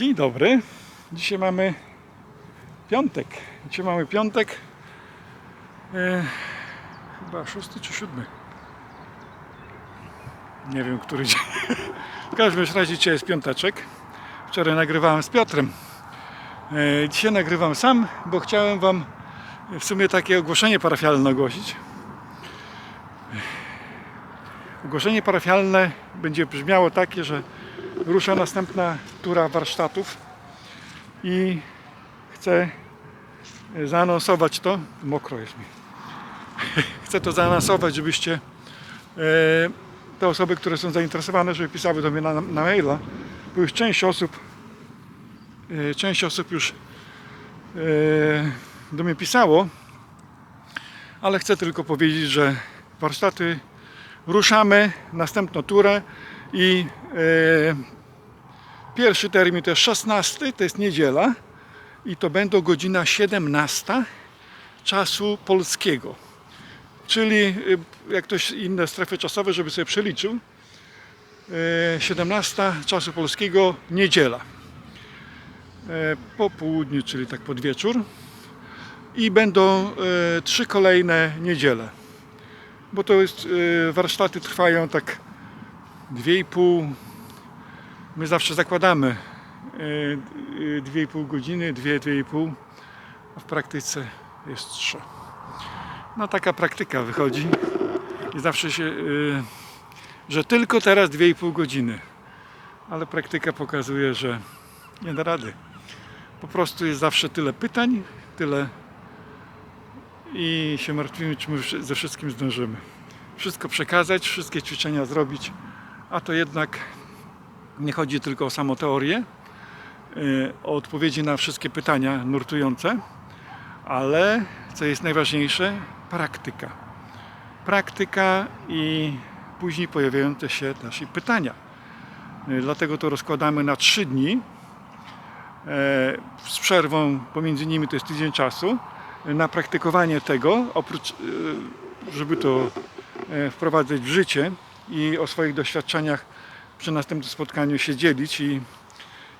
Dzień dobry. Dzisiaj mamy piątek. Dzisiaj mamy piątek. E, chyba szósty czy siódmy. Nie wiem, który dzień. W każdym razie dzisiaj jest piąteczek. Wczoraj nagrywałem z Piotrem. E, dzisiaj nagrywam sam, bo chciałem Wam w sumie takie ogłoszenie parafialne ogłosić. Ogłoszenie parafialne będzie brzmiało takie, że rusza następna tura warsztatów i chcę zaanonsować to. Mokro jest mi. Chcę to zaanonsować, żebyście e, te osoby, które są zainteresowane, żeby pisały do mnie na, na maila, bo już część osób e, część osób już e, do mnie pisało, ale chcę tylko powiedzieć, że warsztaty ruszamy, następną turę i e, pierwszy termin to jest 16, to jest niedziela i to będą godzina 17 czasu polskiego. Czyli e, jak ktoś inne strefy czasowe, żeby sobie przeliczył, e, 17 czasu polskiego niedziela. E, po południu, czyli tak pod wieczór. I będą e, trzy kolejne niedziele bo to jest, warsztaty trwają tak 2,5 my zawsze zakładamy y, y, 2,5 godziny, 2, 2,5 a w praktyce jest 3 no taka praktyka wychodzi. I zawsze się y, że tylko teraz 2,5 godziny. Ale praktyka pokazuje, że nie da rady. Po prostu jest zawsze tyle pytań tyle i się martwimy, czy my ze wszystkim zdążymy. Wszystko przekazać, wszystkie ćwiczenia zrobić, a to jednak nie chodzi tylko o samą teorię, y, o odpowiedzi na wszystkie pytania nurtujące, ale co jest najważniejsze, praktyka. Praktyka i później pojawiające się i pytania. Y, Dlatego to rozkładamy na trzy dni. E, Z przerwą pomiędzy nimi to jest tydzień czasu na praktykowanie tego, oprócz, e, żeby to e, wprowadzać w życie i o swoich doświadczeniach przy następnym spotkaniu się dzielić i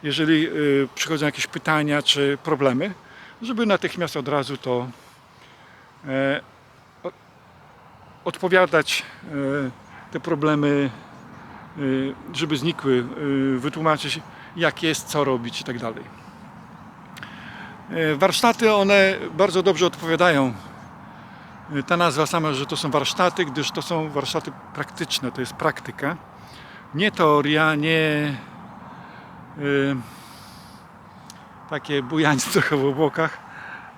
jeżeli e, przychodzą jakieś pytania czy problemy, żeby natychmiast od razu to e, odpowiadać e, te problemy, e, żeby znikły, e, wytłumaczyć jak jest, co robić i tak dalej. E, Warsztaty one bardzo dobrze odpowiadają. Ta nazwa sama, że to są warsztaty, gdyż to są warsztaty praktyczne, to jest praktyka. Nie teoria, nie e, takie bujańce trochę w obłokach,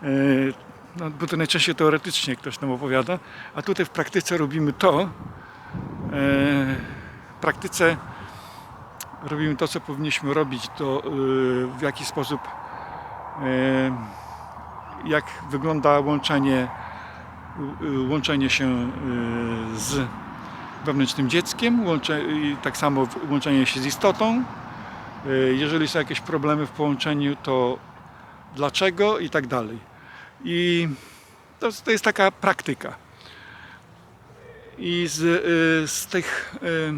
e, no, bo to najczęściej teoretycznie ktoś nam opowiada, a tutaj w praktyce robimy to. E, w praktyce robimy to, co powinniśmy robić, to w jaki sposób jak wygląda łączenie, y, łączenie się y, z wewnętrznym dzieckiem, łącze, tak samo łączenie się z istotą. E, Jeżeli są jakieś problemy w połączeniu, to dlaczego i tak dalej. I to, to jest taka praktyka. I z, y, z tych y,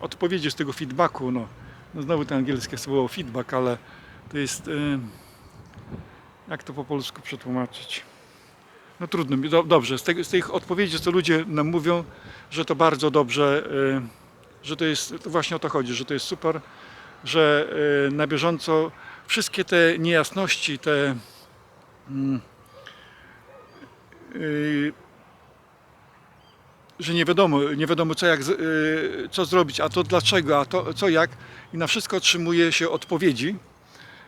odpowiedzi, z tego feedbacku, no, no znowu to angielskie słowo feedback, ale to jest y, jak to po polsku przetłumaczyć? No trudno do, dobrze, z, tego, z tych odpowiedzi, co ludzie nam mówią, że to bardzo dobrze, y, że to jest, to właśnie o to chodzi, że to jest super, że y, na bieżąco wszystkie te niejasności, te mm, y, że nie wiadomo, nie wiadomo co, jak, co zrobić, a to dlaczego, a to co jak i na wszystko otrzymuje się odpowiedzi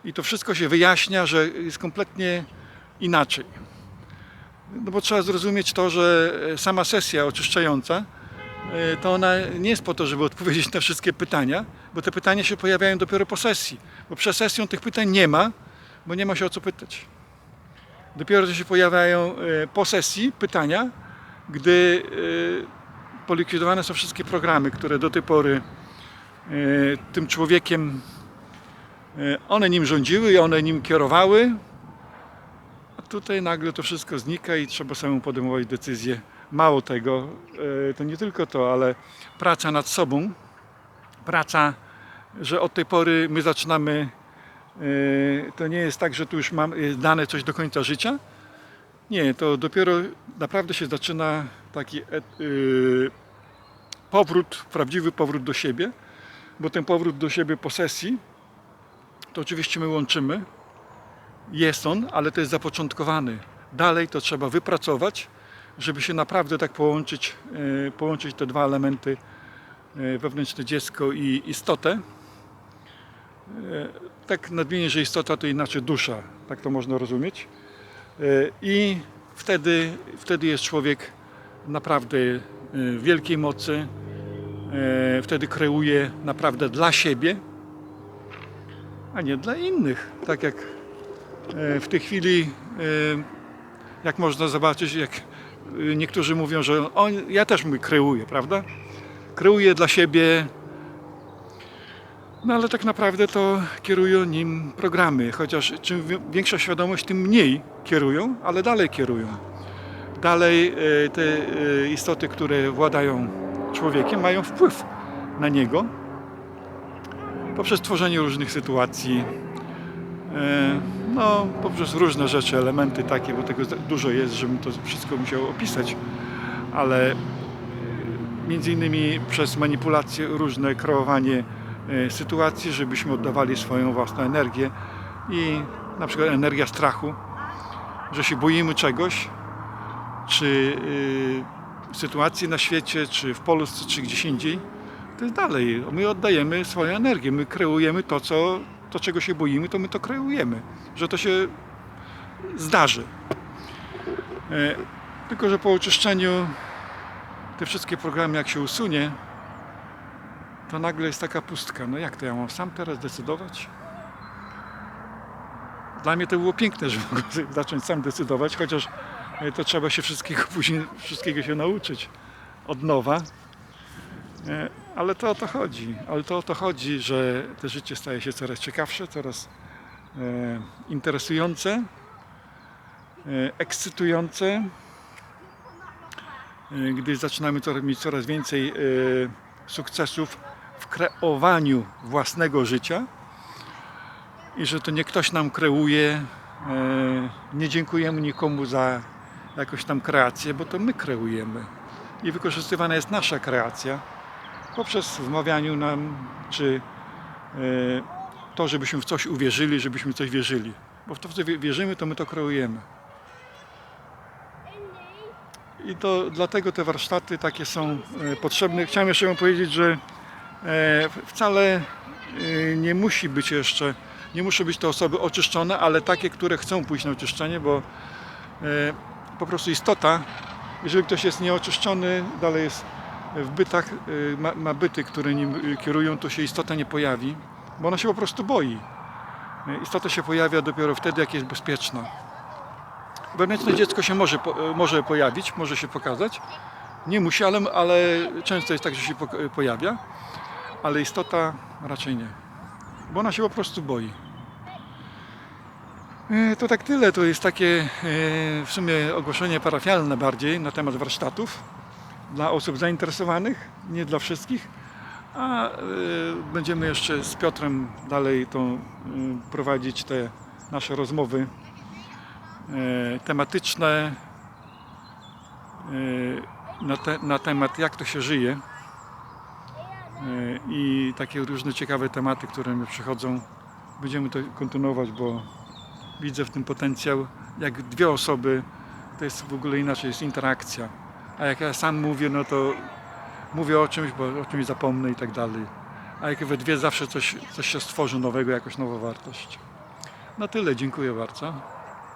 i to wszystko się wyjaśnia, że jest kompletnie inaczej. No bo trzeba zrozumieć to, że sama sesja oczyszczająca e, to ona nie jest po to, żeby odpowiedzieć na wszystkie pytania, bo te pytania się pojawiają dopiero po sesji. Bo przed sesją tych pytań nie ma, bo nie ma się o co pytać. Dopiero się pojawiają e, po sesji pytania, gdy e, polikwidowane są wszystkie programy, które do tej pory e, tym człowiekiem E, One nim rządziły i one nim kierowały, tutaj nagle to wszystko znika i trzeba samemu podejmować decyzje. Mało tego, e, to nie tylko to, ale praca nad sobą, praca, że od tej pory my zaczynamy Yy, To nie jest tak, że tu już mam dane coś do końca życia. Nie, to dopiero naprawdę się zaczyna taki e- powrót, prawdziwy powrót do siebie, bo ten powrót do siebie po sesji, to oczywiście my łączymy. Jest on, ale to jest zapoczątkowany. Dalej to trzeba wypracować, żeby się naprawdę tak połączyć, yy, połączyć te dwa elementy, yy, wewnętrzne dziecko i istotę. Yy, Tak nadmienię, że istota to inaczej dusza, tak to można rozumieć. I wtedy, wtedy jest człowiek naprawdę wielkiej mocy, wtedy kreuje naprawdę dla siebie, a nie dla innych. Tak jak w tej chwili, yy, jak można zobaczyć, jak yy, niektórzy mówią, że on, ja też mój kreuję, prawda? Kreuję dla siebie, no ale tak naprawdę to kierują nim programy, chociaż czym wi- większa świadomość, tym mniej kierują, ale dalej kierują. Dalej e, te e, istoty, które władają człowiekiem, mają wpływ na niego poprzez tworzenie różnych sytuacji, e, no poprzez różne rzeczy, elementy takie, bo tego dużo jest, żebym to wszystko musiał opisać, ale między innymi przez manipulacje różne, kreowanie e, sytuacji, żebyśmy oddawali swoją własną energię i na przykład energia strachu, że się boimy czegoś, czy y, sytuacji na świecie, czy w Polsce, czy gdzieś indziej, to jest dalej. My oddajemy swoją energię, my kreujemy to, co, to czego się boimy, to my to kreujemy, że to się zdarzy. E, tylko, że po oczyszczeniu te wszystkie programy, jak się usunie, to nagle jest taka pustka. No jak to ja mam sam teraz decydować? Dla mnie to było piękne, że mogłem zacząć sam decydować, chociaż e, to trzeba się wszystkiego później wszystkiego się nauczyć od nowa. Ale to o to chodzi. Ale to o to chodzi, że to życie staje się coraz ciekawsze, coraz e, interesujące, e, ekscytujące. E, gdy zaczynamy coraz- mieć coraz więcej e, sukcesów w kreowaniu własnego życia i że to nie ktoś nam kreuje, e, nie dziękujemy nikomu za jakąś tam kreację, bo to my kreujemy. I wykorzystywana jest nasza kreacja poprzez wmawianiu nam, czy e, to, żebyśmy w coś uwierzyli, żebyśmy coś wierzyli. Bo w to, w co wie- wierzymy, to my to kreujemy. I to dlatego te warsztaty takie są e, potrzebne. Chciałem jeszcze wam powiedzieć, że e, wcale nie musi być jeszcze, nie muszą być to osoby oczyszczone, ale takie, które chcą pójść na oczyszczenie, bo po prostu istota, jeżeli ktoś jest nieoczyszczony, dalej jest w bytach, e, ma, ma byty, które nim e, kierują, to się istota nie pojawi, bo ona się po prostu boi. E, Istota się pojawia dopiero wtedy, jak jest bezpieczna. Wewnętrzne dziecko się może, może pojawić, może się pokazać. Nie musi, ale, ale często jest tak, że się pojawia. Ale istota raczej nie. Bo ona się po prostu boi. To tak tyle. To jest takie w sumie ogłoszenie parafialne bardziej na temat warsztatów dla osób zainteresowanych, nie dla wszystkich. A e, będziemy jeszcze z Piotrem dalej to e, prowadzić te nasze rozmowy e, tematyczne e, na, te, na temat jak to się żyje i takie różne ciekawe tematy, które mi przychodzą. Będziemy to kontynuować, bo widzę w tym potencjał. Jak dwie osoby, to jest w ogóle inaczej, jest interakcja. A jak ja sam mówię, no to mówię o czymś, bo o czymś zapomnę i tak dalej. A jak we dwie zawsze coś, coś się stworzy nowego, jakąś nową wartość. Na tyle, dziękuję bardzo.